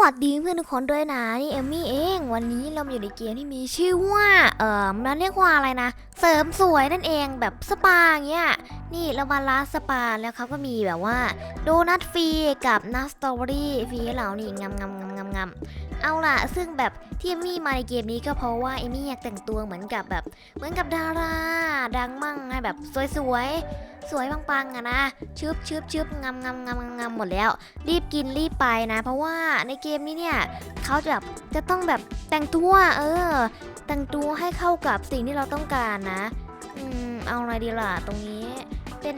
วัสดีเพื่อนทุกคนด้วยนะนี่เอมมี่เองวันนี้เราอยู่ในเกมที่มีชื่อว่าเอ่อมันเรียกว่าอะไรนะ เสริมสวยนั่นเองแบบสปาอย่างเงี้ย นี่เรามาร้านสปาแล้วเขาก็มีแบบว่าโดนัทฟรีกับนัทสตรอเบอรี่ฟรีให้เรานี่งำงำงำงำงำเอาล่ะ ซึ่งแบบที่เอมี่มาในเกมนี้ก็เพราะว่าเอมี่อยากแต่งตัวเหมือนกับแบบเหมือนกับดาราดังมั่งไงแบบสวยๆ สวยปังๆอะนะชึบชึบชึบงำงำงำงำงำหมดแล้ว รีบกินรีบไปนะ เพราะว่าในเกมนี้เนี่ยเขาจะแบบจะต้องแบบแต่งตัวเออ แต่งตัวให้เข้ากับสิ่งที่เราต้องการนะ อืมเอาอะไรดีล่ะตรงนี้ เป็น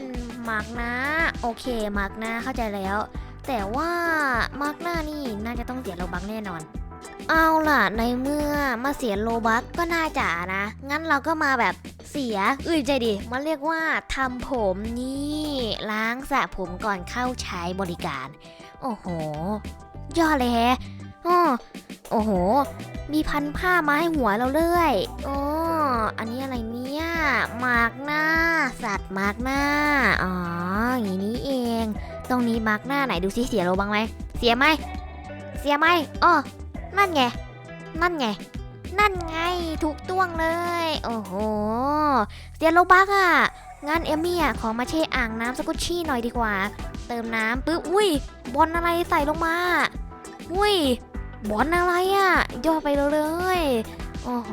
มาร์กนะโอเคมาร์กนะเข้าใจแล้ว แต่ว่ามาร์กหน้านี่น่าจะต้องเสียโลบักแน่นอน เอาล่ะในเมื่อมาเสียโลบักก็น่าจะนะ งั้นเราก็มาแบบเสียอื่นใจดิมันเรียกว่าทำผมนี่ล้างสระผมก่อนเข้าใช้บริการ โอ้โห ยอดเลยแฮะอ้อโอ้โห มีพันผ้ามาให้หัวเราเลยอ๋ออันนี้อะไรเนี่ย มากหน้า สัตว์มาร์กหน้า อ๋อ อย่างนี้เอง ตรงนี้มาร์กหน้าไหนดูซิเสียโลบ้างไหม เสียไหม เสียไหมอ๋อนั่นไง นั่นไง นั่นไง ถูกต้องเลย โอ้โห เสียโลบักอะงั้นเอมมี่อะ ขอมาเช่อ่างน้ำสกุชชี่หน่อยดีกว่า เติมน้ำปุ๊บ อุ้ย บอลอะไรใส่ลงมา อุ้ย บอลอะไรอะ่ะ ย่อไปเลย โอ้โห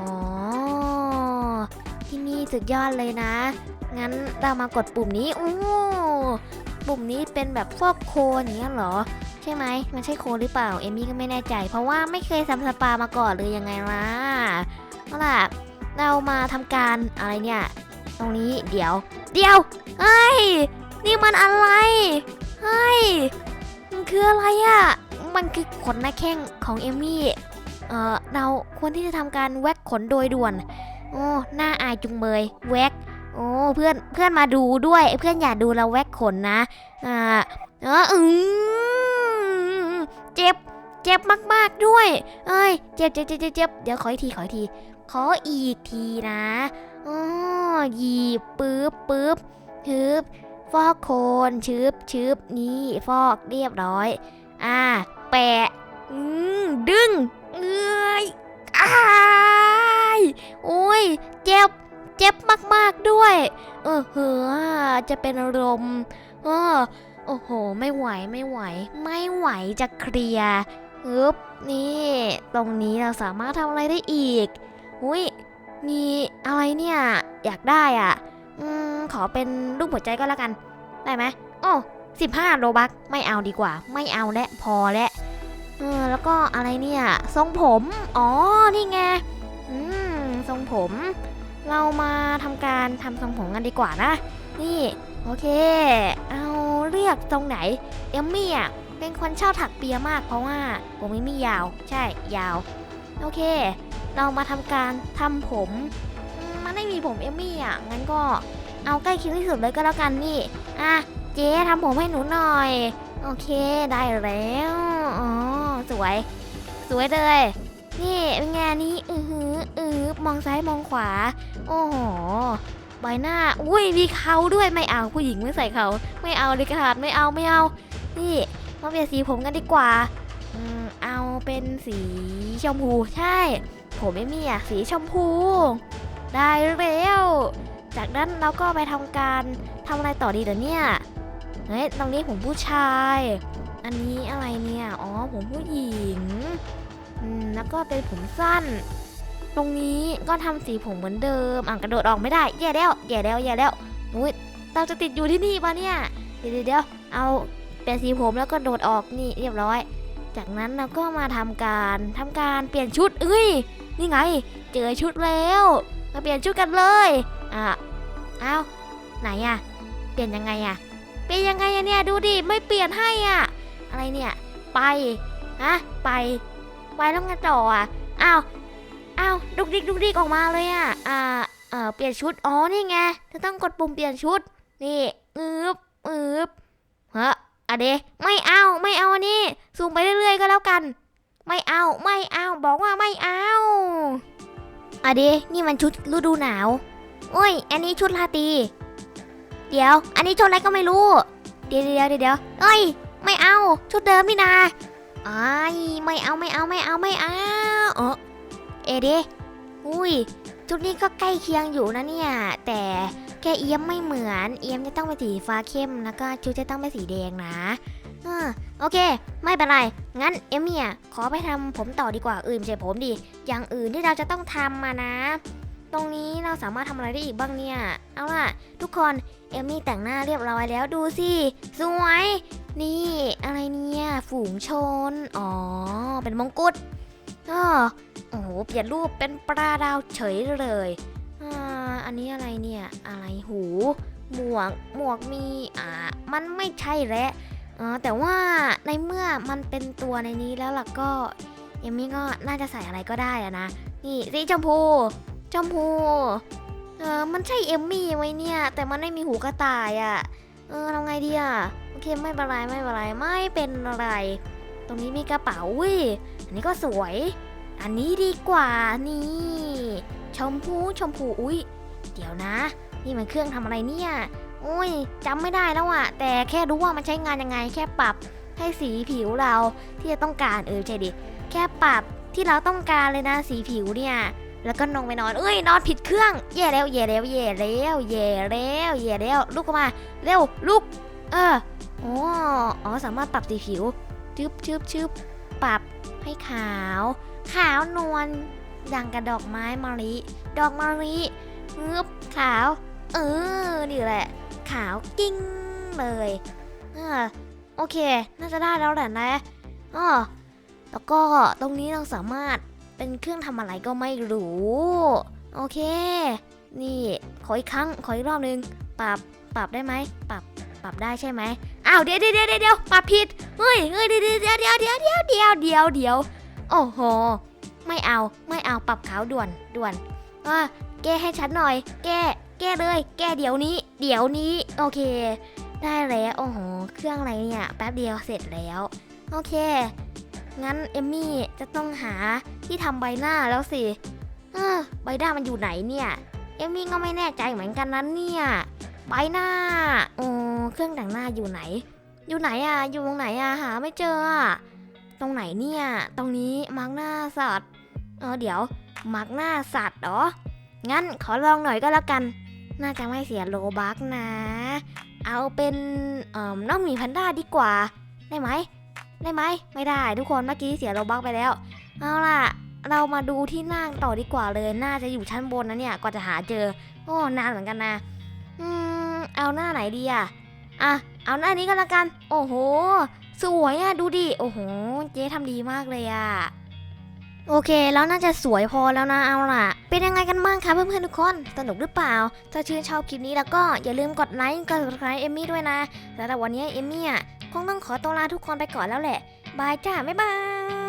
สุดยอดเลยนะ งั้นเรามากดปุ่มนี้โอ้ปุ่มนี้เป็นแบบฟอกโคนอย่างเงี้ยเหรอ ใช่ไหมมันใช่โคนหรือเปล่า เอมี่ก็ไม่แน่ใจ เพราะว่าไม่เคยทำสปามาก่อนเลยยังไงล่ะเอาล่ะ เรามาทำการอะไรเนี่ย ตรงนี้เดี๋ยว เดี๋ยวเฮ้ยนี่มันอะไรเฮ้ยมันคืออะไรอะ่ะ มันคือขนหน้าแข้งของเอมี่ เอ่อเราควรที่จะทำการแว็กขนโดยด่วน โอ้หน้าอายจุงเบยแว็กโอ้เพื่อนเพื่อนมาดูด้วย เพื่อนอย่าดูเราแว็กขนนะอ่าเอออืมเจ็บเจ็บมากๆด้วย เอ้ยเจ็บเจ็บเจ็บเจ็บเดี๋ยวขออีกทีขออีกที ขออีกทีนะอ๋อหยีบปึ๊บปึ๊บฮึบฟอกโคนชึบชึบนี่ฟอกเรียบร้อย อ่า แปะ อืมดึงเอ้ยอ้า โอ้ย เจ็บ เจ็บมากๆด้วย เออเฮ้อจะเป็นลมเออโอ้โห ไม่ไหวไม่ไหว ไม่ไหวจะเคลียร์ฮึบนี่ ตรงนี้เราสามารถทำอะไรได้อีกอุ้ยมีอะไรเนี่ย อยากได้อะ อืม ขอเป็นรูปหัวใจก็แล้วกัน ได้ไหมโอ้สิบห้าโลบักไม่เอาดีกว่า ไม่เอาและพอและเออแล้วก็อะไรเนี่ย ทรงผม อ๋อ นี่ไง รงผม เรามาทำการทำทรงผมกันดีกว่านะ นี่ โอเค เอาเลือกตรงไหน เอมมี่อะเป็นคนชอบถักเปียมากเพราะว่าผมม่มียาว ใช่ยาว โอเค เรามาทำการทำผมมมันไม่มีผมเอมมี่อะงั้นก็เอาใกล้เคียงที่สุดเลยก็แล้วกันนี่ อะเจ๊ทำผมให้หนูหน่อย โอเคได้แล้ว อ๋อ สวย สวยเลย นี่เป็นไงนี้ อือหืออือ มองซ้ายมองขวา โอ้โหใบหน้า อุ้ยมีเขาด้วยไม่เอาผู้หญิงไม่ใส่เขา ไม่เอาเลยขาดไม่เอาไม่เอา นี่มาเปลี่ยนสีผมกันดีกว่าอืมเอาเป็นสีชมพูใช่ ผมไม่มีอะสีชมพู ได้แล้วจากนั้นเราก็ไปทำการทำอะไรต่อดีเดี๋ยวเนี่ยเฮ้ยตรงนี้ผมผู้ชาย อันนี้อะไรเนี่ย อ๋อผมผู้หญิง อืมแล้วก็เป็นผมสั้น ตรงนี้ก็ทำสีผมเหมือนเดิมอะกระโดดออกไม่ได้ แย่แล้วแย่แล้วแย่แล้วอุ้ยเราจะติดอยู่ที่นี่ปะเนี่ย เดี๋ยวเดี๋ยวเอาเปลี่ยนสีผมแล้วก็โดดออกนี่เรียบร้อย จากนั้นเราก็มาทำการทำการเปลี่ยนชุดเอ้ยนี่ไง เจอชุดแล้วมาเปลี่ยนชุดกันเลยอะเอาไหนอะเปลี่ยนยังไงอะเป็นยังไงอะเนี่ยดูดิไม่เปลี่ยนให้อะอะไรเนี่ย ไปฮะไปไปแล้วไงต่ออะอ้าว อ้าวดุกดิกดุกดิกออกมาเลยอะอ่าเออเปลี่ยนชุด อ๋อ นี่ไงจะต้องกดปุ่มเปลี่ยนชุด นี่อึบอึบฮะอะเดไม่เอา ไม่เอาอันนี้ซูมไปเรื่อยๆก็แล้วกัน ไม่เอา ไม่เอา บอกว่าไม่เอาอะเดนี่มันชุดฤดูหนาว โอ้ย อันนี้ชุดลาตรี เดี๋ยว อันนี้ชุดอะไรก็ไม่รู้ เดี๋ยวเดี๋ยวเดี๋ยวเอ้ย ไม่เอา ชุดเดิมนี่นาไอ้ายไม่เอา ไม่เอา อเดอุ้ย ชุดนี้ก็ใกล้เคียงอยู่นะเนี่ย แต่แค่เอี้ยมไม่เหมือน เอี้ยมจะต้องเป็นสีฟ้าเข้ม แล้วก็ชุดจะต้องเป็นสีแดงนะอ่าโอเค ไม่เป็นไร งั้นเอมมี่อะขอไปทำผมต่อดีกว่าอื่นใช่ผมดิอย่างอื่นที่เราจะต้องทำมานะ ตรงนี้เราสามารถทำอะไรได้อีกบ้างเนี่ย เอาล่ะ ทุกคนเอมมี่แต่งหน้าเรียบร้อยแล้วดูสิสวย นี่อะไรเนี่ย ฝูงชน อ๋อ เป็นมงกุฎ อ้อโอ้โห เปลี่ยนรูปเป็นปลาดาวเฉยเลยอ่าอันนี้อะไรเนี่ย อะไรหู หมวก หมวกมี อ่า มันไม่ใช่แหล้วอ๋อแต่ว่าในเมื่อมันเป็นตัวในนี้แล้วล่ะก็เอมมี่ก็น่าจะใส่อะไรก็ได้อะนะ นี่สีชมพูชมพูเออมันใช่เอมมี่ไหมเนี่ย แต่มันไม่มีหูกระต่ายอะ่ะเออทำไงดีอะโอเคไม่เป็นไรไม่เป็นไรไม่เป็นไร ตรงนี้มีกระเป๋าวิ อันนี้ก็สวย อันนี้ดีกว่านี่ ชมพูชมพูอุ้ยเดี๋ยวนะ นี่มันเครื่องทำอะไรเนี่ยโอ้ยจำไม่ได้แล้วอะแต่แค่รู้ว่ามันใช้งานยังไง แค่ปรับให้สีผิวเราที่จะต้องการเออใช่ดิแค่ปรับที่เราต้องการเลยนะสีผิวเนี่ยแล้วก็นองไปนอน เอ้ย นอนผิดเครื่อง แย่แล้ว แย่แล้ว แย่แล้ว แย่แล้ว แย่แล้ว ลุกมา เร็ว ลุก เออ อ๋ออ๋อสามารถปรับสีผิวชึบชึบชึบ ปรับให้ขาว ขาวนวลดังกับดอกไม้มะลิ ดอกมะลิงึบขาว เออนี่แหละ ขาวกิ้งเลยเออโอเค น่าจะได้แล้วแหละนะอ๋อแล้วก็ตรงนี้เราสามารถเป็นเครื่องทำอะไรก็ไม่รู้ โอเค นี่ ขออีกครั้ง ขออีกรอบนึง ปรับ ปรับได้ไหม ปรับ ปรับได้ใช่ไหม อ้าวเดี๋ยวเดี๋ยวเดี๋ยวเดี๋ยวปรับผิดเฮ้ยเฮ้ยเดี๋ยวเดี๋ยวเดี๋ยวเดี๋ยวเดี๋ยวเดี๋ยวเดี๋ยวเดี๋ยวโอ้โห ไม่เอาไม่เอาปรับขาวด่วนด่วนอะแก้ให้ฉันหน่อย แก้แก้เลย แก้เดี๋ยวนี้ เดี๋ยวนี้โอเค ได้แล้วโอ้โหเครื่องอะไรเนี่ยแป๊บเดียวเสร็จแล้วโอเค งั้นเอมมี่จะต้องหาที่ทำใบหน้าแล้วสิใบหน้ามันอยู่ไหนเนี่ย เอมมี่ก็ไม่แน่ใจเหมือนกันนั้นเนี่ย ใบหน้าโอ้เครื่องแต่งหน้าอยู่ไหน อยู่ไหนอะ อยู่ตรงไหนอะ หาไม่เจออะตรงไหนเนี่ย ตรงนี้มาร์กหน้าสัตว์ เออเดี๋ยว มาร์กหน้าสัตว์เหรอ งั้นขอลองหน่อยก็แล้วกัน น่าจะไม่เสียโลบักนะ เอาเป็นเอ่อน้องหมีแพนด้าดีกว่า ได้ไหม ได้ไหม ไม่ได้ทุกคน เมื่อกี้เสียโลบักไปแล้ว เอาล่ะ เรามาดูที่หน้าต่อดีกว่าเลย น่าจะอยู่ชั้นบนนะเนี่ย กว่าจะหาเจอ โอ้ นานเหมือนกันนะ อืม เอาหน้าไหนดีอะอะ เอาหน้านี้ก็แล้วกัน โอ้โห สวยอะดูดิ โอ้โห เจ๊ทำดีมากเลยอะโอเค แล้วน่าจะสวยพอแล้วนะเอาล่ะ เป็นยังไงกันบ้างคะเพื่อนๆทุกคน สนุกหรือเปล่า ถ้าชื่นชอบคลิปนี้แล้วก็อย่าลืมกดไลค์กด subscribe เอมมี่ด้วยนะ แล้วแต่วันนี้เอมมี่อะคงต้องขอตัวลาทุกคนไปก่อนแล้วแหละ บายจ้า บ๊ายบาย